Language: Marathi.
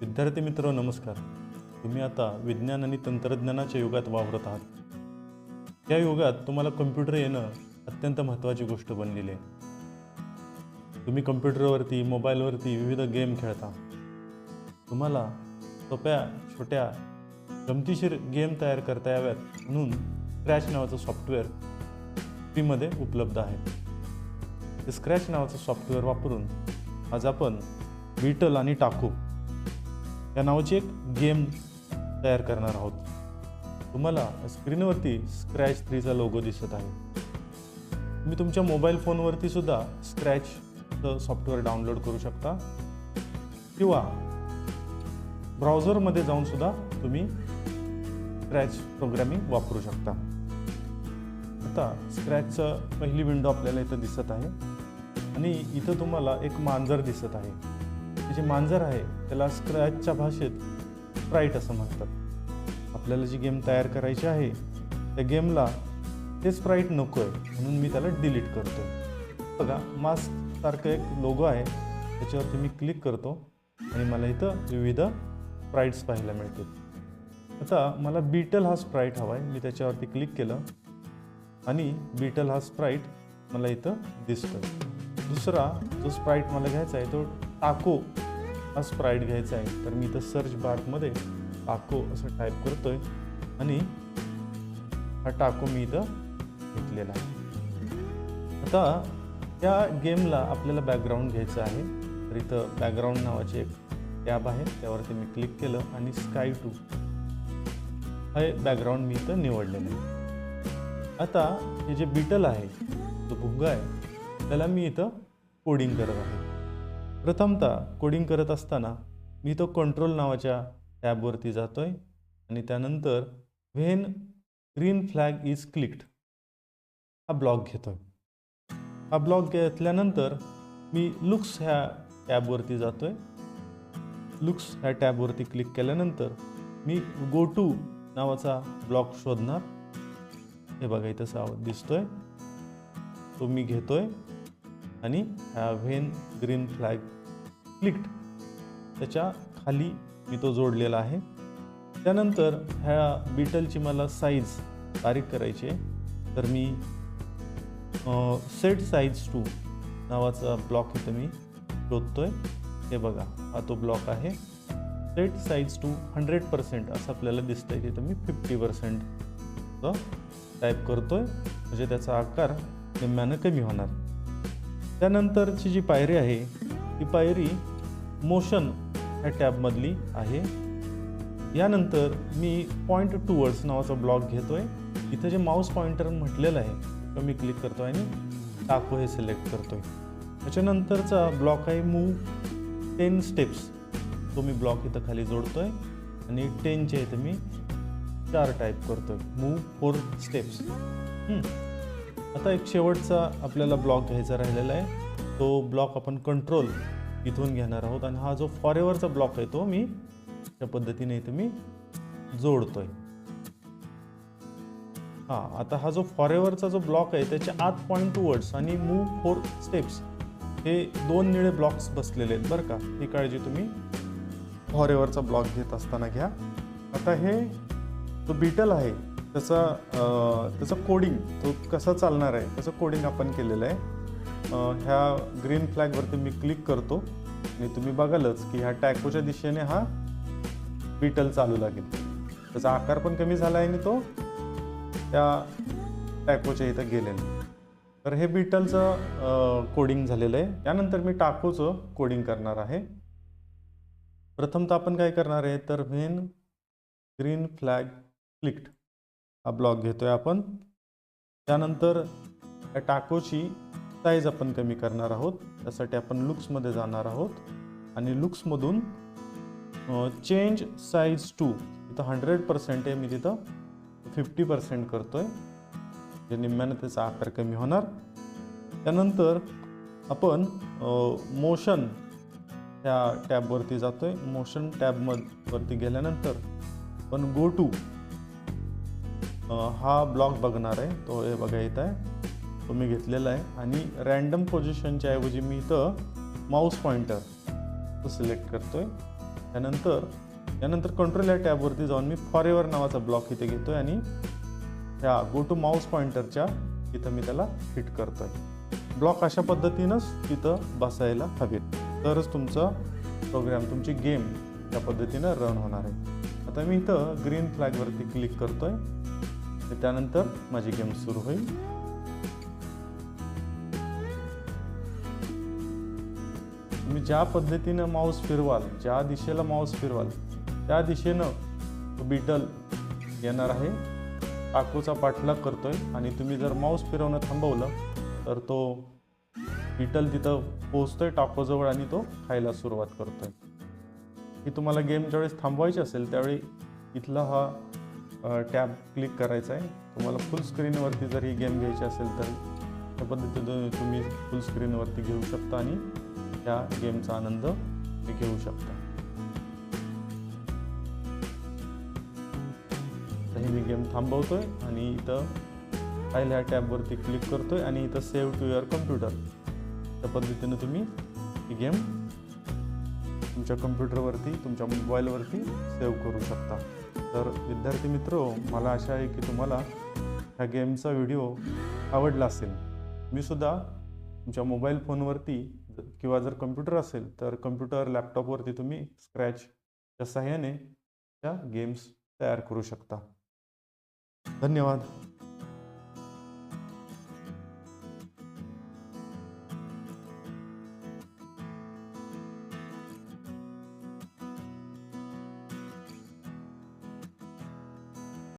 विद्यार्थी मित्र नमस्कार. तुम्ही आता विज्ञान आणि तंत्रज्ञानाच्या युगात वावरत आहात. या युगात तुम्हाला कम्प्युटर येणं अत्यंत महत्त्वाची गोष्ट बनलेली आहे. तुम्ही कम्प्युटरवरती मोबाईलवरती विविध गेम खेळता. तुम्हाला सोप्या छोट्या गमतीशीर गेम तयार करता याव्यात म्हणून स्क्रॅच नावाचं सॉफ्टवेअर फ्रीमध्ये उपलब्ध आहे. ते स्क्रॅच नावाचं सॉफ्टवेअर वापरून आज आपण बीटल आणि टाकू या नावाची एक गेम तयार करणार आहोत. तुम्हाला स्क्रीनवरती स्क्रॅच थ्रीचा लोगो दिसत आहे. तुम्ही तुमच्या मोबाईल फोनवरती सुद्धा स्क्रॅचचं सॉफ्टवेअर डाउनलोड करू शकता. किंवा ब्राउझरमध्ये जाऊन सुद्धा तुम्ही स्क्रॅच प्रोग्रॅमिंग वापरू शकता. आता स्क्रॅचचं पहिली विंडो आपल्याला इथं दिसत आहे. आणि इथं तुम्हाला एक मांजर दिसत आहे. हे जे मांजर आहे त्याला स्क्रॅचच्या भाषेत स्प्राईट असं म्हणतात. आपल्याला जी गेम तयार करायची आहे त्या गेमला ते स्प्राईट नको आहे म्हणून मी त्याला डिलीट करतो बघा मास्क सारखं एक लोगो आहे त्याच्यावरती मी क्लिक करतो आणि मला इथं विविध स्प्राईट्स पाहायला मिळतील. आता मला बीटल हा स्प्राईट हवा आहे मी त्याच्यावरती क्लिक केलं आणि बीटल हा स्प्राईट मला इथं दिसतोय. दुसरा जो स्प्राईट मला घ्यायचा आहे तो टाको हा स्प्राईट घ्यायचा आहे. तर मी इथं सर्च बारमध्ये टाको असं टाईप करतो आहे आणि हा टाको मी इथं घेतलेला आहे. आता त्या गेमला आपल्याला बॅकग्राऊंड घ्यायचं आहे. तर इथं बॅकग्राऊंड नावाचे एक टॅब आहे. त्यावरती मी क्लिक केलं आणि स्काय टू हे बॅकग्राऊंड मी इथं निवडलेलं आहे. आता हे जे बिटल आहे जो भुंगा आहे त्याला मी इथं कोडिंग करत आहे. प्रथमतः कोडिंग करत असताना मी तो कंट्रोल नावाच्या टॅबवरती जातो आहे आणि त्यानंतर when green flag is clicked हा ब्लॉक घेतो आहे हा ब्लॉक घेतल्यानंतर मी लुक्स ह्या टॅबवरती जातो आहे लुक्स ह्या टॅबवरती क्लिक केल्यानंतर मी गो टू नावाचा ब्लॉक शोधणार. हे बघा इथं दिसतो आहे तो मी घेतो आहे आणि ह्या व्हेन ग्रीन फ्लॅग क्लिक्ड. त्याच्याखाली मी तो जोडलेला आहे. त्यानंतर ह्या बीटलची मला साईज तारीख करायची आहे. तर मी सेट साईज टू नावाचा ब्लॉक इथं मी शोधतो आहे हे बघा हा तो ब्लॉक आहे. Set size to hundred percent असं आपल्याला दिसतं आहे तिथं मी फिफ्टी पर्सेंट टाईप करतो आहे म्हणजे त्याचा आकार निम्म्यानं कमी होणार. त्यानंतरची जी पायरी आहे ती पायरी मोशन ह्या टॅबमधली आहे. यानंतर मी पॉईंट टूवर्ड्स नावाचा ब्लॉक आहे इथं जे माऊस पॉईंटर म्हटलेलं आहे तो मी क्लिक करतो आणि टाको हे सिलेक्ट करतो आहे त्याच्यानंतरचा ब्लॉक आहे मूव टेन स्टेप्स तो मी ब्लॉक इथं खाली जोडतो आहे आणि टेनच्या इथं मी चार टाईप करतो आहे मूव फोर स्टेप्स आता एक शेवटचा आपल्याला ब्लॉक घ्यायचा राहिलेला आहे. तो ब्लॉक आपण कंट्रोल इथून घेणार आहोत आणि हा जो फॉरेवरचा ब्लॉक आहे तो मी त्या पद्धतीने इथं मी जोडतोय. हां आता हा जो फॉरेवरचा जो ब्लॉक आहे त्याच्या आत पॉईंट टू वर्ड्स आणि मूव फोर स्टेप्स हे दोन निळे ब्लॉक्स बसलेले आहेत बरं का? ही काळजी तुम्ही फॉरेवरचा ब्लॉक घेत असताना घ्या. आता हे जो बीटल आहे त्याचा त्याचं कोडिंग तो कसा चालणार आहे त्याचं कोडिंग आपण केलेलं आहे. ह्या ग्रीन फ्लॅगवरती मी क्लिक करतो आणि तुम्ही बघालच की ह्या टॅकोच्या दिशेने हा बीटल चालू लागेल. त्याचा आकार पण कमी झाला आहे आणि तो त्या टॅकोच्या इथं गेलेला तर हे बीटलचं कोडिंग झालेलं आहे. त्यानंतर मी टाकोचं कोडिंग करणार आहे. प्रथमतः आपण काय करणार आहे तर मेन ग्रीन फ्लॅग क्लिक्ड हा ब्लॉक आहे आपण. त्यानंतर या टाकोची साईज आपण कमी करणार आहोत. त्यासाठी आपण लुक्समध्ये जाणार आहोत. आणि लुक्समधून चेंज साईज टू इथं हंड्रेड पर्सेंट आहे. मी तिथं फिफ्टी पर्सेंट करतो आहे जे निम्म्यानं त्याचा आकार कमी होणार. त्यानंतर आपण मोशन ह्या टॅबवरती जातो आहे मोशन टॅबमवरती गेल्यानंतर पण गो टू हा ब्लॉक बघणार आहे. तो हे बघा इथं आहे. तो मी घेतलेला आहे. आणि रॅन्डम पोझिशनच्या ऐवजी मी इथं माऊस पॉईंटर तो सिलेक्ट करतो आहे त्यानंतर यानंतर कंट्रोल या टॅबवरती जाऊन मी फॉरेवर नावाचा ब्लॉक इथे घेतो आहे आणि ह्या गो टू माऊस पॉइंटरच्या इथं मी त्याला हिट आहे ब्लॉक अशा पद्धतीनंच तिथं बसायला हवेत. तरच तुमचा प्रोग्राम तुमची गेम त्या पद्धतीनं रन होणार आहे. आता मी इथं ग्रीन फ्लॅगवरती क्लिक करतो आहे त्यानंतर माझी गेम सुरू होईल. तुम्ही ज्या पद्धतीनं माऊस फिरवाल ज्या दिशेला माऊस फिरवाल त्या दिशेनं बीटल येणार आहे. टाकूचा पाठलाग करतोय आणि तुम्ही जर माऊस फिरवणं थांबवलं तर तो बीटल तिथं पोचतोय टाकोजवळ आणि तो खायला सुरुवात करतोय. ही तुम्हाला गेम ज्यावेळेस थांबवायची असेल त्यावेळी इथला हा टॅब क्लिक करायचा आहे. तुम्हाला फुल स्क्रीनवरती जर ही गेम घ्यायची असेल तर त्या पद्धतीनं तुम्ही फुल स्क्रीनवरती घेऊ शकता आणि त्या गेमचा आनंद घेऊ शकता. तर ही मी गेम थांबवतोय आणि इथं फाईल ह्या टॅबवरती क्लिक करतोय आणि इथं सेव्ह टू युअर कम्प्युटर त्या पद्धतीनं तुम्ही ही गेम तुमच्या कम्प्युटरवरती तुमच्या मोबाईलवरती सेव्ह करू शकता. तर विद्यार्थी मित्र मला आशा आहे की तुम्हाला ह्या गेमचा व्हिडिओ आवडला असेल. मी सुद्धा तुमच्या मोबाईल फोनवरती किंवा जर कम्प्युटर असेल तर कम्प्युटर लॅपटॉपवरती तुम्ही स्क्रॅचच्या सहाय्याने त्या गेम्स तयार करू शकता. धन्यवाद.